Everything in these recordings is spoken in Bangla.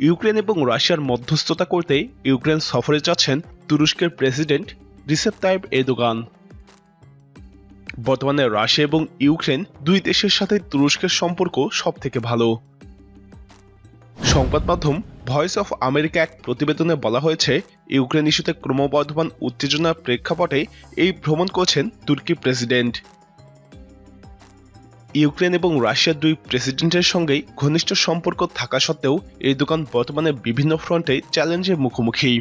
ইউক্রেন এবং রাশিয়ার মধ্যস্থতা করতে ইউক্রেন সফরে যাচ্ছেন তুরস্কের প্রেসিডেন্ট রিসেপ তাইব এদোগান বর্তমানে রাশিয়া এবং ইউক্রেন দুই দেশের সাথে তুরস্কের সম্পর্ক সব থেকে ভালো। সংবাদ মাধ্যম ভয়েস অফ আমেরিকা এক প্রতিবেদনে বলা হয়েছে, ইউক্রেন ইস্যুতে ক্রমবর্ধমান উত্তেজনার প্রেক্ষাপটে এই ভ্রমণ করছেন তুর্কি প্রেসিডেন্ট। ইউক্রেন এবং রাশিয়ার দুই প্রেসিডেন্টের সঙ্গেই ঘনিষ্ঠ সম্পর্ক থাকা সত্ত্বেও এই দোকান বর্তমানে বিভিন্ন ফ্রন্টে চ্যালেঞ্জের মুখোমুখি।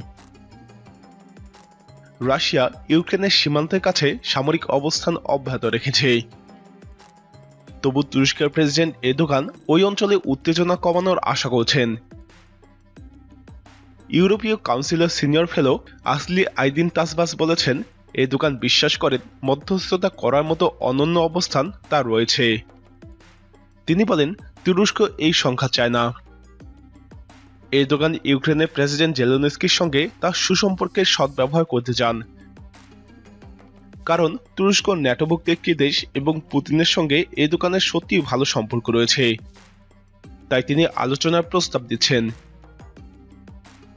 রাশিয়া ইউক্রেনের সীমান্তের কাছে সামরিক অবস্থান অব্যাহত রেখেছে। তবু তুরস্কের প্রেসিডেন্ট এদোগান ওই অঞ্চলে উত্তেজনা কমানোর আশা করছেন। ইউরোপীয় কাউন্সিলের সিনিয়র ফেলো আসলি আইদিন তাসবাস বলেছেন এই দোকান বিশ্বাস করেন মধ্যস্থতা করার মতো অনন্য অবস্থান তার রয়েছে। তিনি বলেন, তুরস্ক এই সংখ্যা চায় না। এই দোকান ইউক্রেনের প্রেসিডেন্ট জেলোনেস্কির সঙ্গে তার সুসম্পর্কের সদ্ব্যবহার করতে চান। কারণ তুরস্ক ন্যাটোভুক্ত একটি দেশ এবং পুতিনের সঙ্গে এই দোকানের সত্যিই ভালো সম্পর্ক রয়েছে। তাই তিনি আলোচনার প্রস্তাব দিচ্ছেন।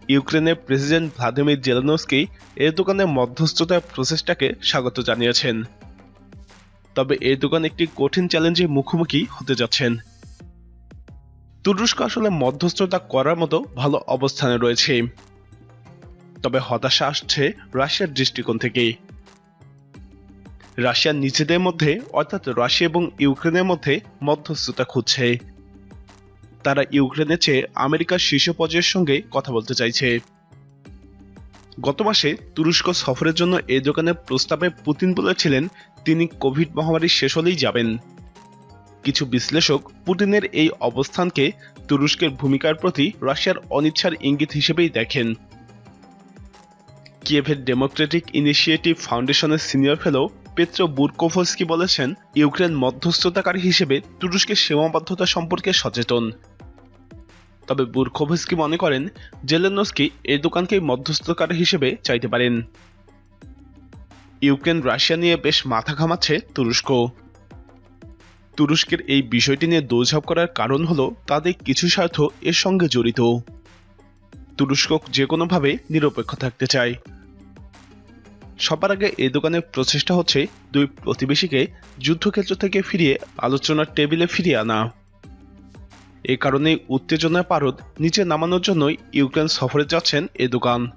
ইউক্রেনের প্রেসিডেন্ট ভ্লাদিমির জেলানস্কি এই দোকানের মধ্যস্থতার প্রসেসটাকে স্বাগত জানিয়েছেন। তবে এই দোকান একটি কঠিন চ্যালেঞ্জের মুখোমুখি হতে যাচ্ছেন। তুরস্ক আসলে মধ্যস্থতা করার মতো ভালো অবস্থানে রয়েছে। তবে হতাশা আসছে রাশিয়ার দৃষ্টিকোণ থেকে রাশিয়া নিজেদের মধ্যে, অর্থাৎ রাশিয়া এবং ইউক্রেনের মধ্যে মধ্যস্থতা খুঁজছে। তারা ইউক্রেনের চেয়ে আমেরিকার শীর্ষ পর্যায়ের সঙ্গে কথা বলতে চাইছে। গত মাসে তুরস্ক সফরের জন্য এই দোকানের প্রস্তাবে পুতিন বলেছিলেন, তিনি কোভিড মহামারী শেষ হলেই যাবেন। কিছু বিশ্লেষক পুতিনের এই অবস্থানকে তুরস্কের ভূমিকার প্রতি রাশিয়ার অনিচ্ছার ইঙ্গিত হিসেবেই দেখেন। কিয়েভের ডেমোক্রেটিক ইনিশিয়েটিভ ফাউন্ডেশনের সিনিয়র ফেলো পেত্র বুরকোভস্কি বলেছেন, ইউক্রেন মধ্যস্থতাকারী হিসেবে তুরস্কের সীমাবদ্ধতা সম্পর্কে সচেতন। তবে বুরখোভস্কি মনে করেন জেলেনস্কি এই দোকানকে মধ্যস্থকার হিসেবে চাইতে পারেন। ইউক্রেন, রাশিয়া নিয়ে বেশ মাথা ঘামাচ্ছে তুরস্ক। তুরস্কের এই বিষয়টি নিয়ে দৌড়ঝাঁপ করার কারণ হলো তাদের কিছু স্বার্থ এর সঙ্গে জড়িত। তুরস্ক যে কোনোভাবে নিরপেক্ষ থাকতে চায়। সবার আগে এই দোকানের প্রচেষ্টা হচ্ছে দুই প্রতিবেশীকে যুদ্ধক্ষেত্র থেকে ফিরিয়ে আলোচনার টেবিলে ফিরিয়ে আনা। এ কারণে উত্তেজনার পারদ নিচে নামানোর জন্যই ইউক্রেন সফরে যাচ্ছেন এ দোকান।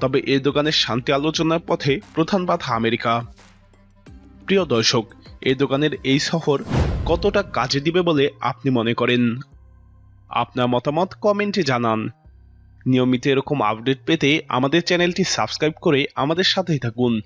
তবে এ দোকানের শান্তি আলোচনার পথে প্রধান বাধা আমেরিকা। প্রিয় দর্শক এই দোকানের এই সফর কতটা কাজে দিবে বলে আপনি মনে করেন? আপনার মতামত কমেন্টে জানান। নিয়মিত এরকম আপডেট পেতে আমাদের চ্যানেলটি সাবস্ক্রাইব করে আমাদের সাথেই থাকুন।